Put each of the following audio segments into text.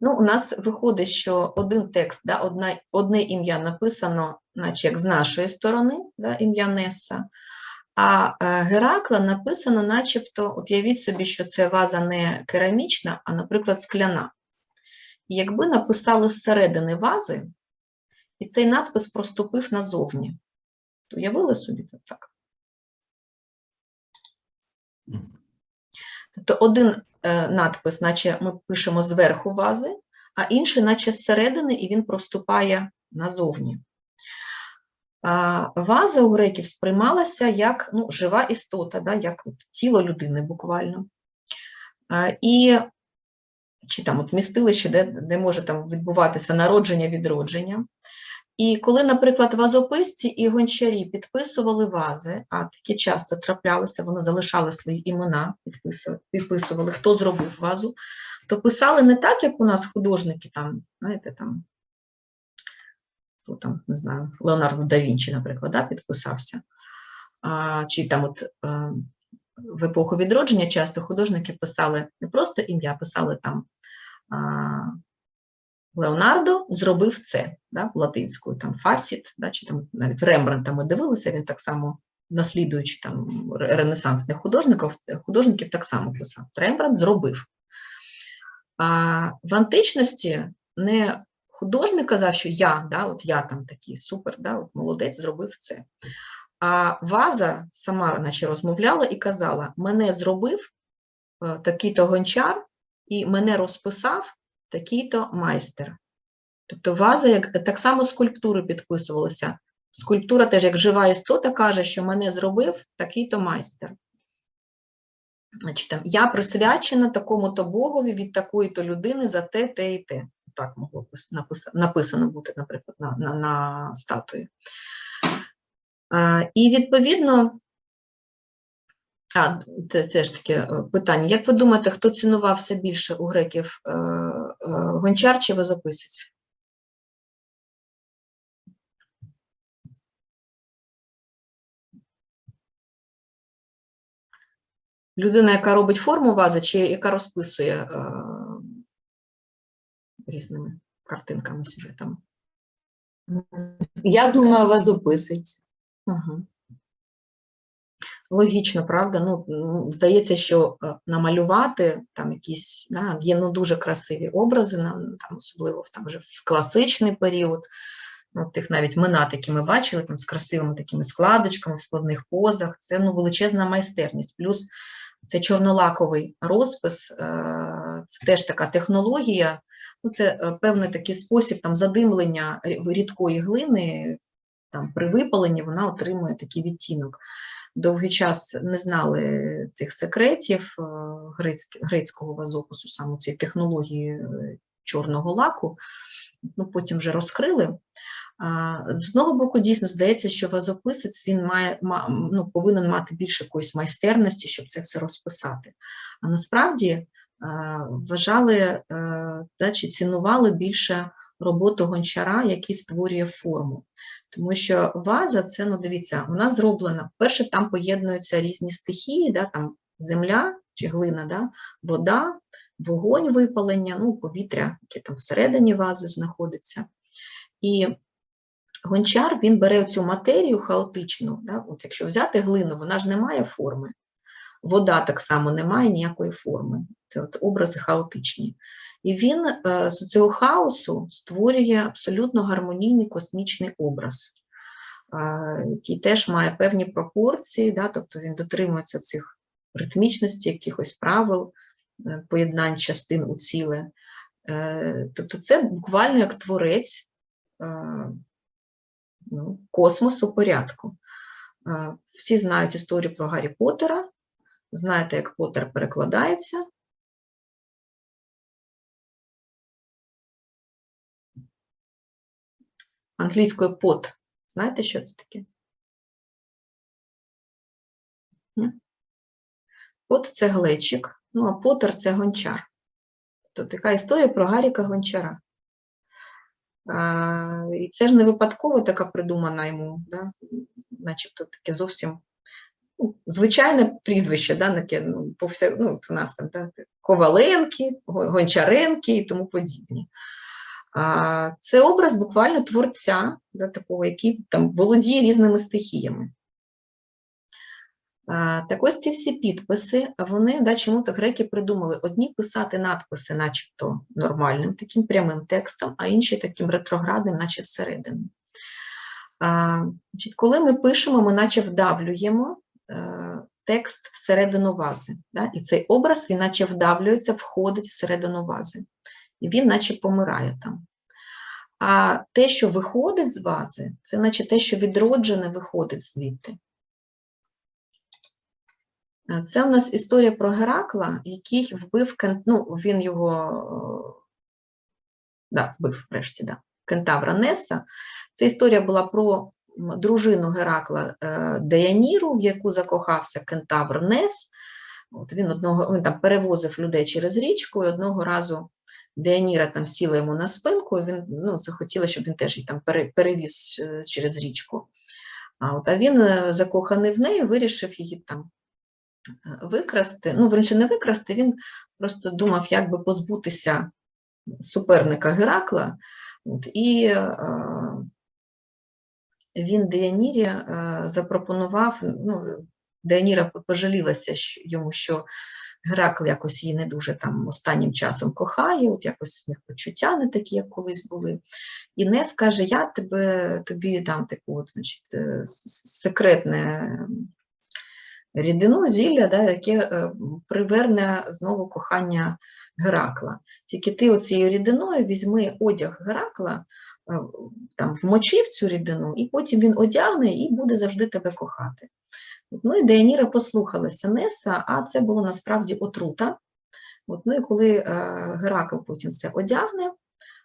Ну, у нас виходить, що один текст, да, одна, одне ім'я написано, наче як з нашої сторони, да, ім'я Несса, а е, Геракла написано, начебто, от явіть собі, що це ваза не керамічна, а, наприклад, скляна. І якби написали зсередини вази, і цей надпис проступив назовні, то уявили собі це так? Тобто один надпис, наче ми пишемо зверху вази, а інший, наче зсередини, і він проступає назовні. Ваза у греків сприймалася як ну, жива істота, да, як от тіло людини буквально. І чи там от містилище, де, де може там відбуватися народження, відродження. І коли, наприклад, вазописці і гончарі підписували вази, а такі часто траплялися, вони залишали свої імена, підписували, хто зробив вазу, то писали не так, як у нас художники, там, знаєте, там, хто там, не знаю, Леонардо да Вінчі, наприклад, да, підписався. А, чи там от е, в епоху відродження часто художники писали не просто ім'я, писали там а, Леонардо зробив це да, латинською, там Фасіт, да, чи там навіть Рембрандта ми дивилися, він так само, наслідуючи там ренесансних художників, художників так само писав. Рембрандт зробив. А в античності не художник казав, що я, да, от я там такий супер, да, от молодець зробив це. А ваза сама наче розмовляла і казала: мене зробив е, такий-то гончар, і мене розписав такий-то майстер. Тобто ваза, як так само скульптури підписувалися. Скульптура теж як жива істота каже, що мене зробив такий-то майстер. Значить, там, я присвячена такому-то богові від такої-то людини за те, те і те. Так могло пис- написано бути, наприклад, на, на, на статуї. А, і відповідно, а, це теж таке питання. Як ви думаєте, хто цінувався більше у греків е, е, гончар чи вазописець? Людина, яка робить форму вази, чи яка розписує е, різними картинками, сюжетами? Я думаю, вазописець. Угу. Логічно, правда? Ну, здається, що е, намалювати там якісь да, є ну, дуже красиві образи, там, особливо там, вже в класичний період. Ну, тих навіть минат, які ми бачили, там, з красивими такими складочками, в складних позах. Це ну, величезна майстерність. Плюс це чорнолаковий розпис, е, це теж така технологія. Ну, це е, певний такий спосіб там, задимлення рідкої глини там, при випаленні вона отримує такий відтінок. Довгий час не знали цих секретів е, грецького вазопису, саме цієї технології е, чорного лаку, ну, потім вже розкрили. З одного боку, дійсно здається, що вазописець він має, ну, повинен мати більше якоїсь майстерності, щоб це все розписати. А насправді е, вважали да, чи цінували більше роботу гончара, який створює форму. Тому що ваза, це, ну дивіться, вона зроблена. Перше, там поєднуються різні стихії, да, там земля чи глина, да, вода, вогонь випалення, ну, повітря, яке там всередині вази знаходиться. І гончар він бере цю матерію хаотичну. Да, от якщо взяти глину, вона ж не має форми. Вода так само не має ніякої форми. Це от образи хаотичні. І він е, з цього хаосу створює абсолютно гармонійний космічний образ, який теж має певні пропорції, да, тобто він дотримується цих ритмічності, якихось правил, е, поєднань частин у ціле. Е, Тобто це буквально як творець ну, космосу порядку. Всі знають історію про Гаррі Поттера, знаєте, як Поттер перекладається. Англійською пот. Знаєте, що це таке? Пот це глечик, ну а Поттер це гончар. Тобто така історія про Гаріка Гончара. А, і це ж не випадково така придумана йому, да? начебто таке зовсім звичайне прізвище, да? таке, ну, повся... ну, у нас там да? Коваленки, Гончаренки і тому подібні. А, Це образ буквально творця, да, такого, який там володіє різними стихіями. А, Так ось ці всі підписи, вони, да, чому-то греки придумали одні писати надписи, начебто нормальним, таким прямим текстом, а інші таким ретроградним, наче зсередини. Коли ми пишемо, ми наче вдавлюємо текст всередину вази. Да? І цей образ, він наче вдавлюється, входить всередину вази. І він наче помирає там. А те, що виходить з вази, це наче те, що відроджене виходить звідти. Е, Це у нас історія про Геракла, який вбив ну, він його е, да, вбив врешті, да, кентавра Неса. Ця історія була про дружину Геракла е, Деяніру, в яку закохався кентавр Нес. От він одного він там перевозив людей через річку, і одного разу Деяніра там сіла йому на спинку, і він ну, захотіла, щоб він теж її там перевіз е, через річку. А, от, а він, е, закоханий в неї, вирішив її там викрасти. Ну, вірніше, не викрасти, він просто думав, як би позбутися суперника Геракла. От, і він Деянірі е, запропонував, ну, Деяніра пожалілася йому, що Геракл якось її не дуже там останнім часом кохає, от якось в них почуття не такі, як колись були. І не скаже, я тебе, тобі дам таку от, значить, е, секретне рідину, зілля, да, яке е, приверне знову кохання Геракла. Тільки ти оцією рідиною візьми одяг Геракла, там, вмочи в цю рідину, і потім він одягне і буде завжди тебе кохати. Ну і Деяніра послухалася Неса, а це було насправді отрута. От, ну і коли е, Геракл потім це одягне,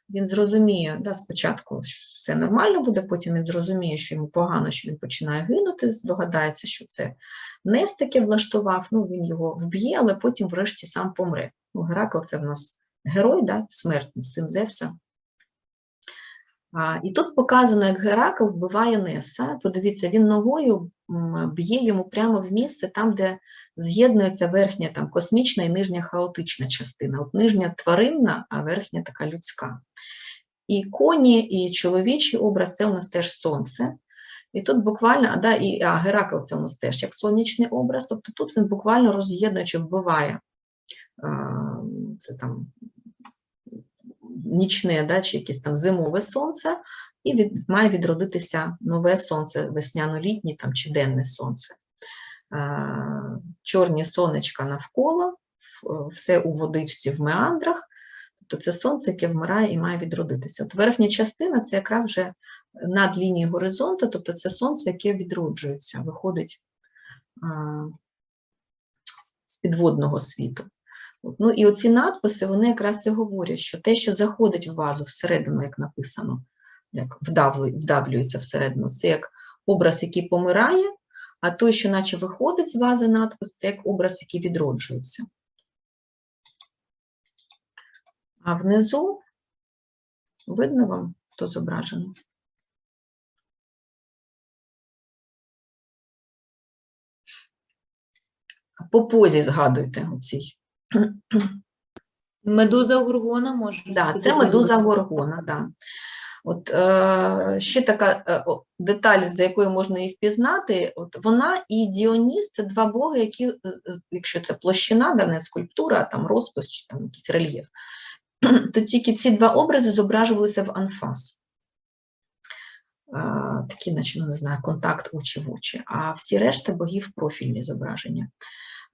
він зрозуміє, да, спочатку що все нормально буде, потім він зрозуміє, що йому погано, що він починає гинути, здогадається, що це Нес таке влаштував, ну він його вб'є, але потім врешті сам помре. Ну, Геракл це в нас герой, да, смертний, син Зевса. А, і тут показано, як Геракл вбиває Неса. Подивіться, він ногою б'є йому прямо в місце, там, де з'єднується верхня там, космічна і нижня хаотична частина. От нижня тваринна, а верхня така людська. І коні, і чоловічий образ це у нас теж сонце. І тут буквально, а, да, і а, Геракл це у нас теж як сонячний образ, тобто тут він буквально роз'єднуючи вбиває це там нічне, да, чи якесь там зимове сонце, і від, має відродитися нове сонце, весняно-літнє чи денне сонце. Чорні сонечка навколо, все у водичці в меандрах, тобто це сонце, яке вмирає і має відродитися. От верхня частина це якраз вже над лінією горизонту, тобто це сонце, яке відроджується, виходить з підводного світу. Ну і оці надписи, вони якраз і говорять, що те, що заходить в вазу всередину, як написано, як вдавлюється всередину, це як образ, який помирає, а той, що наче виходить з вази надпис, це як образ, який відроджується. А внизу видно вам, хто зображений? По позі згадуйте оцій. Медуза Горгона може. Да, це медуза горгона. Да. От, е, ще така е, деталь, за якою можна її впізнати, от вона і Діоніс це два боги, які, е, е, якщо це площина, да, не скульптура, там розпис чи там якийсь рельєф, то тільки ці два образи зображувалися в анфас. Е, такі, наче, ну, не знаю, контакт очі в очі, а всі решта богів профільні зображення.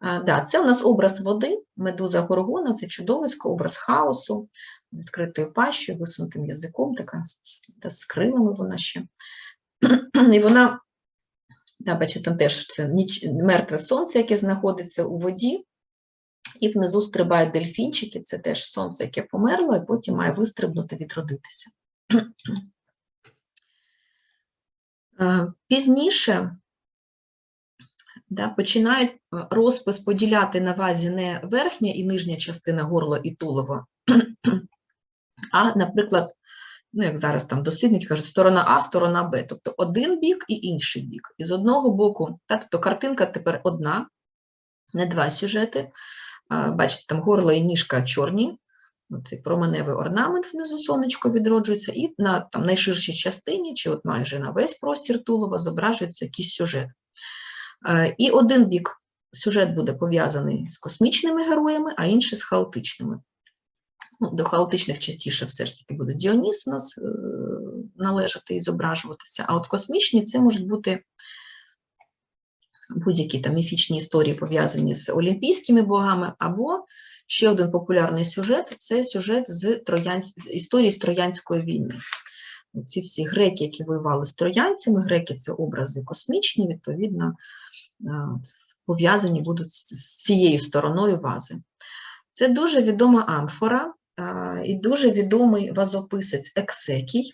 Да, це у нас образ води, медуза горгона, це чудовисько, образ хаосу з відкритою пащею, висунутим язиком, така та з крилами вона ще. І вона, да, бачите, там теж це ніч, мертве сонце, яке знаходиться у воді, і внизу стрибають дельфінчики, це теж сонце, яке померло, і потім має вистрибнути, відродитися. Пізніше да, починають е, розпис поділяти на вазі не верхня і нижня частина горла і тулова, а, наприклад, ну, як зараз там дослідники кажуть, сторона А, сторона Б, тобто один бік і інший бік. І з одного боку, та, тобто картинка тепер одна, не два сюжети. Бачите, там горло і ніжка чорні, цей променевий орнамент внизу сонечко відроджується, і на там, найширшій частині, чи от майже на весь простір тулова, зображується якийсь сюжет. Е, І один бік сюжет буде пов'язаний з космічними героями, а інший з хаотичними. Ну, До хаотичних частіше все ж таки буде Діоніс у нас е, належати і зображуватися, а от космічні це можуть бути будь-які там міфічні історії пов'язані з олімпійськими богами, або ще один популярний сюжет це сюжет з, Троян... з історії з Троянської війни. Ці всі греки, які воювали з троянцями, греки це образи космічні, відповідно, е, пов'язані будуть з цією стороною вази. Це дуже відома амфора е, і дуже відомий вазописець Ексекій.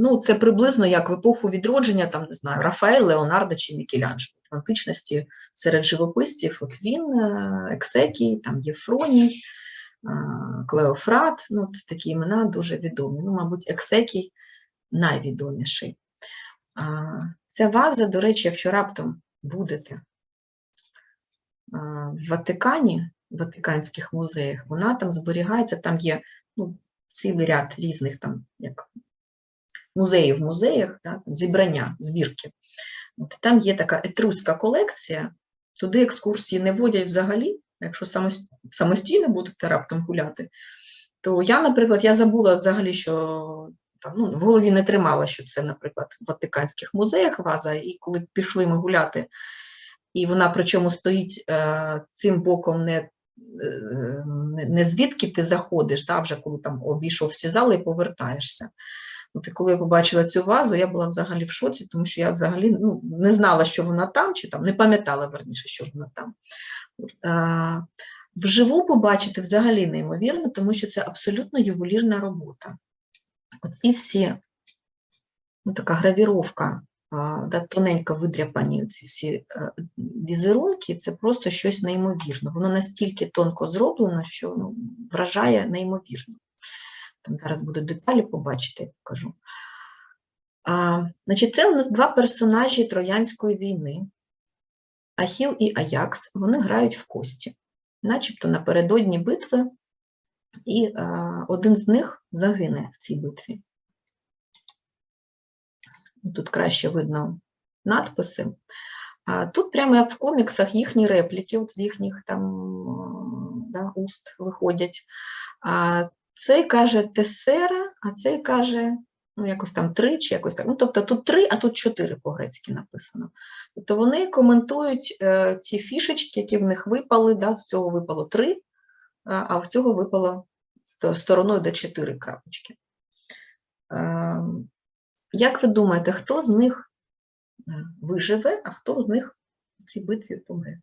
Ну, це приблизно як в епоху відродження, там, не знаю, Рафаель, Леонардо чи Мікеланджело. В античності серед живописців от він, е, Ексекій, там Єфроній, Клеофрат, ну, це такі імена дуже відомі. Ну, мабуть, Ексекій найвідоміший. Ця ваза, до речі, якщо раптом будете в Ватикані, в Ватиканських музеях, вона там зберігається, там є ну, цілий ряд різних там як музеїв в музеях, да, зібрання, збірки. От, там є така етруська колекція, туди екскурсії не водять взагалі, якщо самостійно будете раптом гуляти, то я, наприклад, я забула взагалі, що там, ну, в голові не тримала, що це, наприклад, в Ватиканських музеях ваза, і коли пішли ми гуляти, і вона причому стоїть е, цим боком не, е, не, не звідки ти заходиш, да, вже коли там обійшов всі зали і повертаєшся. От і коли я побачила цю вазу, я була взагалі в шоці, тому що я взагалі ну, не знала, що вона там, чи там не пам'ятала верніше, що вона там. Е, Вживу побачити взагалі неймовірно, тому що це абсолютно ювелірна робота. Оці всі, ну, така гравіровка, а, да, тоненько видряпані всі е, візерунки, це просто щось неймовірне. Воно настільки тонко зроблено, що ну, вражає неймовірно. Там зараз буде деталі побачити, я покажу. А, значить, це у нас два персонажі Троянської війни. Ахіл і Аякс, вони грають в кості, начебто напередодні битви, і е, один з них загине в цій битві. Тут краще видно надписи. А тут прямо як в коміксах їхні репліки, от з їхніх там да, уст виходять. А цей каже Тесера, а цей каже, ну, якось там три чи якось так. Ну, тобто тут три, а тут чотири по-грецьки написано. Тобто вони коментують е, ці фішечки, які в них випали. Да, з цього випало три, а, а в цього випало стороною до чотири крапочки. Е, як ви думаєте, хто з них е, виживе, а хто з них в цій битві помре?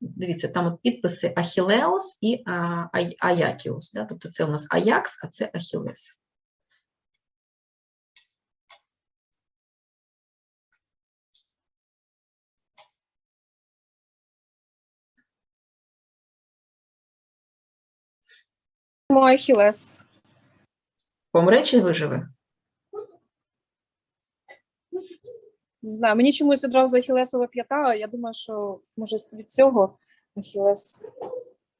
Дивіться, там от підписи Ахілеос і а, Аякіос. Да? Тобто це у нас Аякс, а це Ахілес. Ахілес. Помре чи виживе? Не знаю, мені чомусь одразу Ахілесова п'ята, а я думаю, що може від цього Ахілес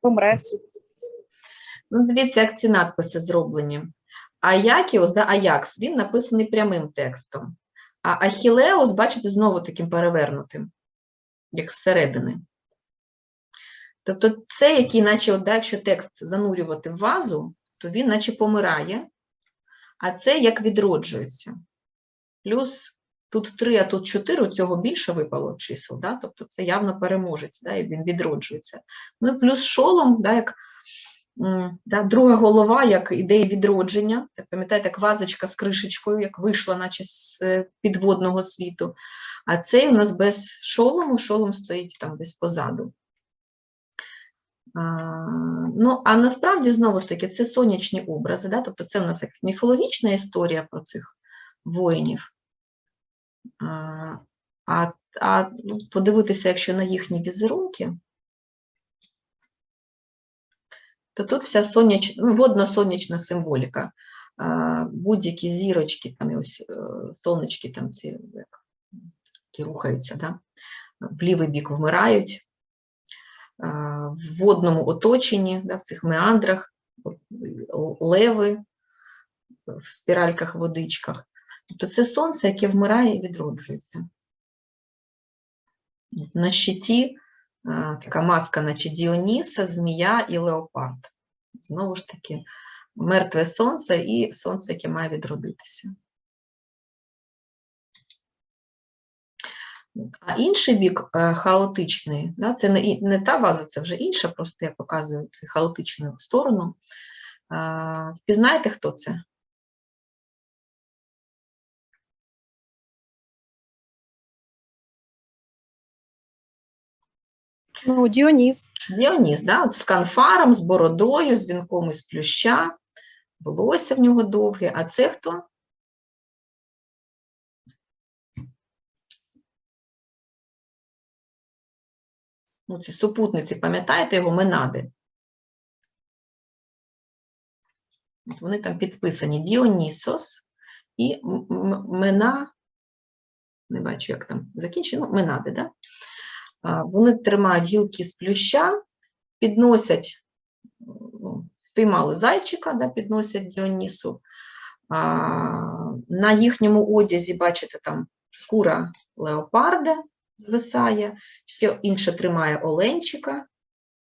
помре. Ну, дивіться, як ці надписи зроблені. Аякіос, да, Аякс, він написаний прямим текстом. А Ахілеос, бачите, знову таким перевернутим, як зсередини. Тобто це, який, наче, от, да, якщо текст занурювати в вазу, то він наче помирає, а це як відроджується. Плюс тут 3, а тут 4, у цього більше випало чисел, да? тобто це явно переможець, да? і він відроджується. Ну і плюс шолом, да, як да, друга голова, як ідея відродження. Так пам'ятаєте, як вазочка з кришечкою, як вийшла, наче з е, підводного світу. А цей у нас без шолому, шолом стоїть там десь позаду. А, ну, а насправді, знову ж таки, це сонячні образи, да? тобто це у нас як міфологічна історія про цих воїнів. А, а, ну, подивитися, якщо на їхні візерунки, то тут вся соняч... ну, водно-сонячна символіка. Будь-які зірочки, там і ось е, сонечки, там ці як, які рухаються, да? в лівий бік вмирають, в водному оточенні, да, в цих меандрах, леви в спіральках, водичках. Тобто це сонце, яке вмирає і відроджується. На щиті така маска, наче Діоніса, змія і леопард. Знову ж таки, мертве сонце і сонце, яке має відродитися. А інший бік е, хаотичний, да, це не, не та ваза, це вже інша, просто я показую цю хаотичну сторону. Впізнаєте, хто це? Ну, Діоніс. Діоніс, да? От з канфаром, з бородою, з вінком із плюща, волосся в нього довге. А це хто? Ну, ці супутниці, пам'ятаєте його Менади? От вони там підписані Діонісос і Мена, не бачу, як там закінчено, Менади, да? Вони тримають гілки з плюща, підносять, піймали спіймали зайчика, да, підносять Діонісу. На їхньому одязі, бачите, там шкура леопарда звисає, ще інша тримає оленчика,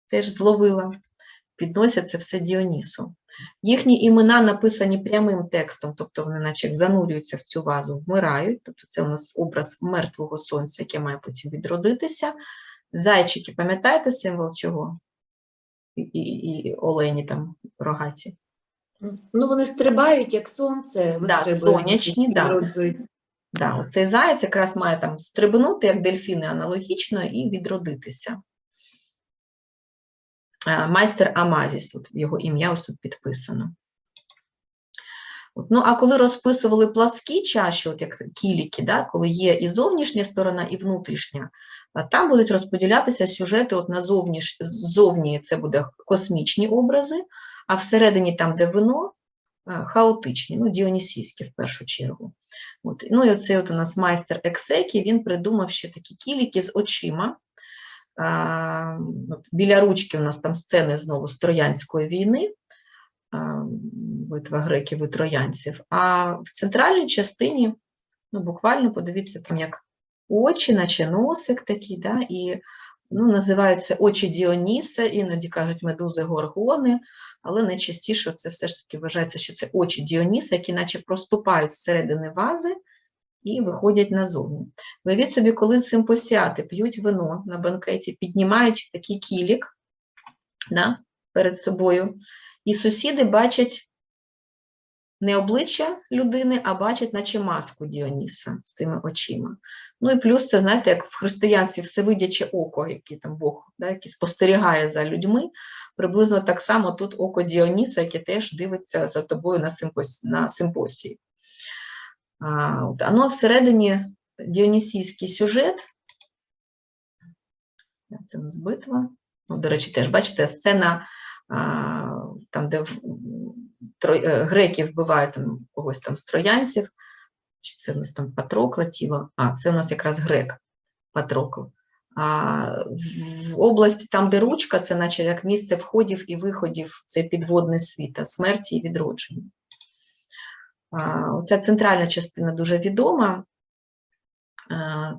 теж зловила. Підносять це все Діонісу. Їхні імена написані прямим текстом, тобто вони наче як занурюються в цю вазу, вмирають. Тобто це у нас образ мертвого сонця, яке має потім відродитися. Зайчики, пам'ятаєте символ чого? І, і, і олені там рогаті. Ну, вони стрибають, як сонце, Да, сонячні, да. Да, оцей заяць якраз має там стрибнути, як дельфіни аналогічно, і відродитися. Е, Майстер Амазіс, от його ім'я ось тут підписано. От, Ну, а коли розписували пласкі чаші, от як кіліки, да, коли є і зовнішня сторона, і внутрішня, там будуть розподілятися сюжети от на зовніш... ззовні це буде космічні образи, а всередині, там, де вино, е, хаотичні, ну, діонісійські в першу чергу. От. Ну і оцей от у нас майстер Ексекі, він придумав ще такі кіліки з очима. Біля ручки у нас там сцени знову з Троянської війни, битва греків і троянців. А в центральній частині, ну буквально подивіться, там як очі, наче носик такий, да, і ну, називаються очі Діоніса, іноді кажуть медузи горгони, але найчастіше це все ж таки вважається, що це очі Діоніса, які наче проступають зсередини вази і виходять назовні. Уявіть собі, коли симпосіати п'ють вино на банкеті, піднімають такий кілік да, перед собою, і сусіди бачать не обличчя людини, а бачать, наче маску Діоніса з цими очима. Ну і плюс це, знаєте, як в християнстві всевидяче око, який там Бог, да, який спостерігає за людьми. Приблизно так само тут око Діоніса, яке теж дивиться за тобою на симпосії. От, а всередині діонісійський сюжет. Це у нас битва. Ну, до речі, теж бачите, сцена, а, там, де е, греки вбивають там, когось там з троянців. Чи це у нас там Патрокла тіло? А, це у нас якраз грек Патрокл. А в- області, там, де ручка, це наче як місце входів і виходів в цей підводний світ, а смерті і відродження. Оця центральна частина дуже відома.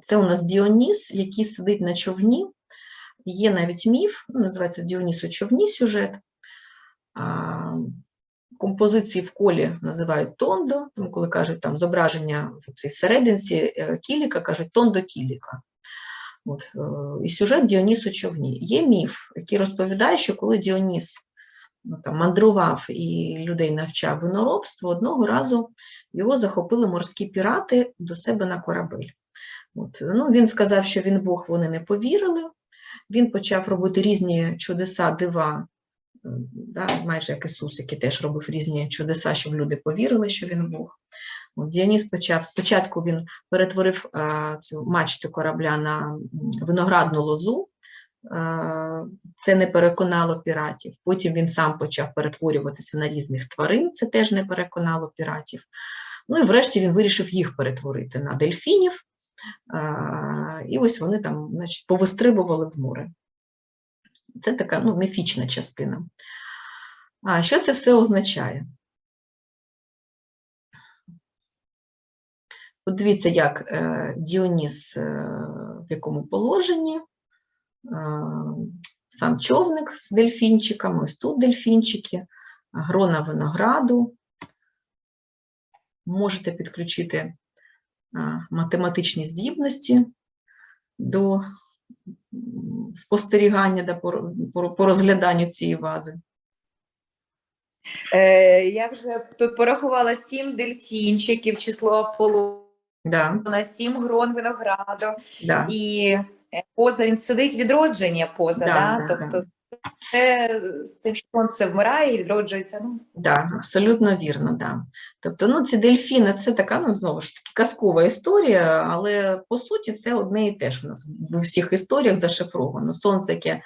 Це у нас Діоніс, який сидить на човні. Є навіть міф, ну, називається Діоніс у човні сюжет. Композиції в колі називають тондо, тому коли кажуть там зображення в цій серединці е, кіліка, кажуть тондо кіліка. От, е, і сюжет Діоніс у човні. Є міф, який розповідає, що коли Діоніс там, мандрував і людей навчав виноробство, одного разу його захопили морські пірати до себе на корабель. От, ну, він сказав, що він Бог, вони не повірили. Він почав робити різні чудеса, дива, да, майже як Ісус, який теж робив різні чудеса, щоб люди повірили, що він Бог. От, Діоніс почав, спочатку він перетворив а, цю мачту корабля на виноградну лозу, Це не переконало піратів. Потім він сам почав перетворюватися на різних тварин, це теж не переконало піратів. Ну і врешті він вирішив їх перетворити на дельфінів. І ось вони там значить, повистрибували в море. Це така ну, міфічна частина. А що це все означає? От дивіться, як е, Діоніс е, в якому положенні, сам човник з дельфінчиками, ось тут дельфінчики, грона винограду. Можете підключити математичні здібності до спостерігання по, ро- по, по розгляданню цієї вази. Е, я вже тут порахувала сім дельфінчиків, число Аполлона, Да, сім грон винограду. да. І поза він сидить відродження поза, Да, да, да, тобто це з тим, що сонце вмирає і відроджується. Ну, Да, абсолютно вірно, да. Тобто, ну, ці дельфіни це така, ну, знову ж таки, казкова історія, але по суті це одне і те ж у нас в всіх історіях зашифровано. Сонце, яке е,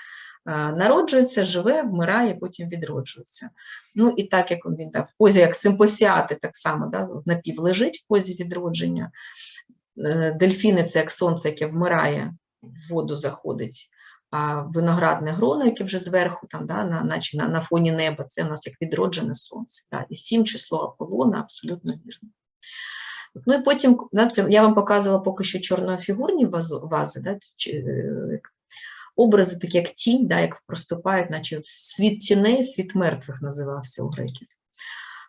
народжується, живе, вмирає, потім відроджується. Ну і так як він так, в позі як симпосіати, так само да, напів лежить в позі відродження. Е, Дельфіни це як сонце, яке вмирає, в воду заходить. А виноградне гроно, яке вже зверху, там, да, на, наче на, на фоні неба, це у нас як відроджене сонце. Да, і сім число Аполлона абсолютно вірно. Ну і потім, да, це, я вам показувала поки що чорнофігурні вази, да, чи, е, образи, такі як тінь, да, як проступають, наче світ тіней, світ мертвих називався у греків.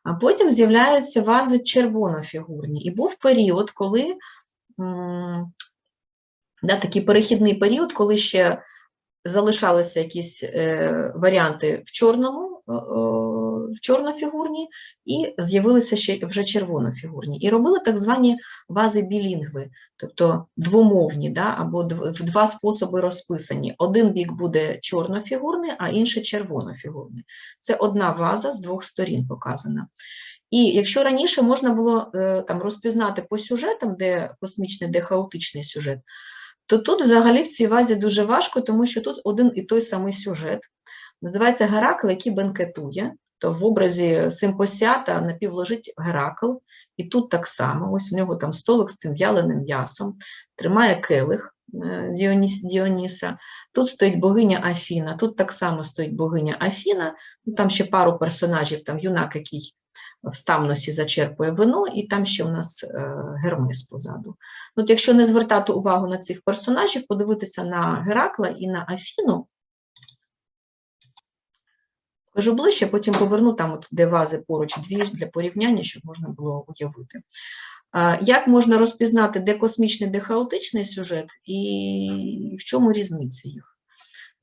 А потім з'являються вази червонофігурні. І був період, коли да, такий перехідний період, коли ще залишалися якісь е, варіанти в чорному, е, е, в чорнофігурні, і з'явилися ще вже червонофігурні. І робили так звані вази білінгви, тобто двомовні, да, або в два способи розписані. Один бік буде чорнофігурний, а інший червонофігурний. Це одна ваза з двох сторін показана. І якщо раніше можна було е, там розпізнати по сюжетам, де космічний, де хаотичний сюжет, то тут взагалі в цій вазі дуже важко, тому що тут один і той самий сюжет. Називається Геракл, який бенкетує. То в образі симпосіата напівлежить Геракл, і тут так само, ось у нього там столик з цим в'яленим м'ясом, тримає келих е, Діоніс, Діоніса. Тут стоїть богиня Афіна, тут так само стоїть богиня Афіна, ну, там ще пару персонажів, там юнак, який в стамносі зачерпує вино, і там ще у нас е, Гермес позаду. От якщо не звертати увагу на цих персонажів, подивитися на Геракла і на Афіну, кажу ближче, потім поверну там, от, де вази поруч дві для порівняння, щоб можна було уявити. Як можна розпізнати, де космічний, де хаотичний сюжет, і в чому різниця їх?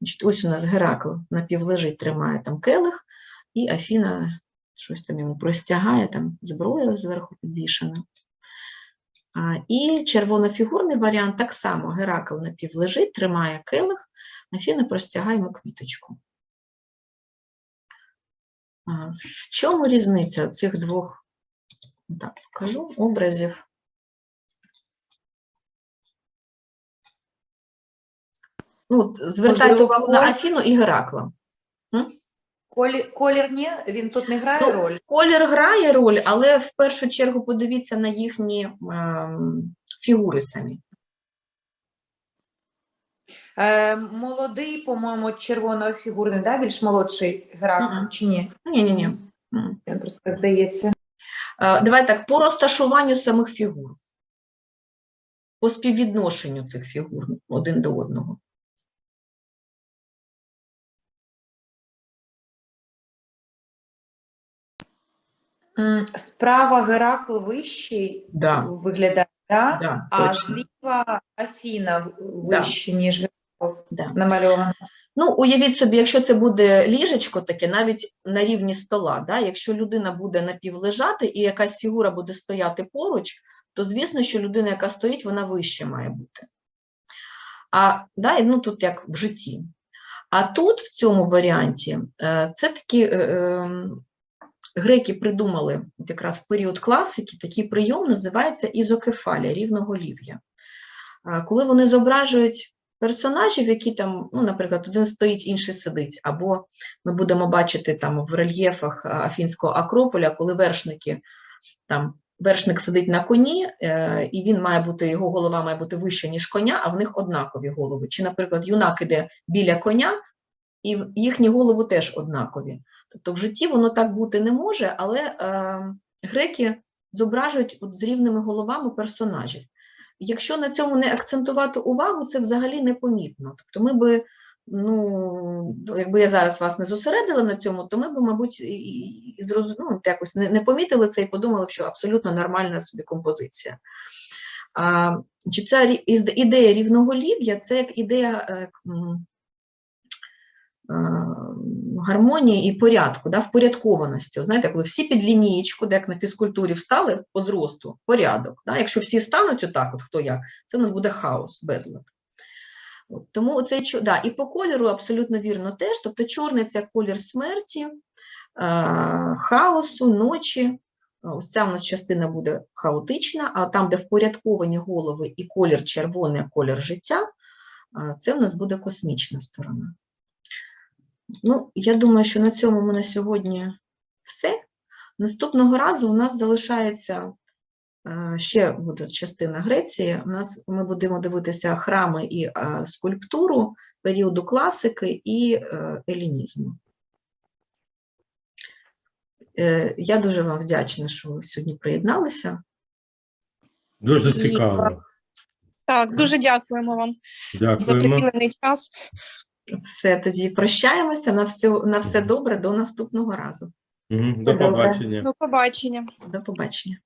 Значить, ось у нас Геракл напівлежить, тримає там келих, і Афіна щось там йому простягає, там зброя зверху підвішена. А, І червонофігурний варіант так само. Геракл напівлежить, тримає келих, Афіна простягає йому квіточку. А, В чому різниця цих двох, так, покажу, образів? Ну, звертайте увагу на? Афіну і Геракла. Колір, колір ні, він тут не грає Ну, роль. Колір грає роль, але в першу чергу подивіться на їхні ем, фігури самі. Е, молодий, по-моєму, червонофігурний, да? більш молодший Геракл, Мгм. чи ні? Ні-ні-ні. М, М. Я просто здається. Е, Давай так, по розташуванню самих фігур, по співвідношенню цих фігур один до одного. Справа Геракл вищий Да, виглядає, да? да, а точно. зліва Афіна вище, ніж Геракл Да. намальована. Ну, уявіть собі, якщо це буде ліжечко таке, навіть на рівні стола, да, якщо людина буде напівлежати і якась фігура буде стояти поруч, то звісно, що людина, яка стоїть, вона вище має бути. А да, ну, тут як в житті. А тут, в цьому варіанті, е, це такі е, ем, греки придумали якраз в період класики такий прийом називається ізокефалія, рівноголів'я. Коли вони зображують персонажів, які там, ну, наприклад, один стоїть, інший сидить, або ми будемо бачити там в рельєфах Афінського Акрополя, коли вершники там вершник сидить на коні, е, і він має бути, його голова має бути вища, ніж коня, а в них однакові голови. Чи, наприклад, юнак іде біля коня, і їхні голови теж однакові. Тобто в житті воно так бути не може, але е, греки зображують от з рівними головами персонажів. Якщо на цьому не акцентувати увагу, це взагалі непомітно. Тобто ми би, ну, якби я зараз вас не зосередила на цьому, то ми б, мабуть, і, зроз- ну, якось не, не помітили це і подумали, що абсолютно нормальна собі композиція. А, чи ця ідея рівноголів'я це як ідея е, гармонії і порядку, да, впорядкованості. Знаєте, коли всі під лінієчку, де як на фізкультурі встали по зросту, порядок. Да? Якщо всі стануть отак, от хто як, це у нас буде хаос, безлад. Тому оцей да, і по кольору абсолютно вірно теж. Тобто чорний це колір смерті, хаосу, ночі. Ось ця у нас частина буде хаотична, а там, де впорядковані голови і колір червоний, колір життя, це в нас буде космічна сторона. Ну, я думаю, що на цьому ми на сьогодні все. Наступного разу у нас залишається е, ще буде частина Греції. У нас ми будемо дивитися храми і е, скульптуру періоду класики і е, елінізму. Я дуже вам вдячна, що ви сьогодні приєдналися. Дуже І- цікаво. Так, дуже дякуємо вам за Дякуємо. приділений час. Все, тоді прощаємося. На все, на все добре, до наступного разу. До побачення. До побачення. До побачення.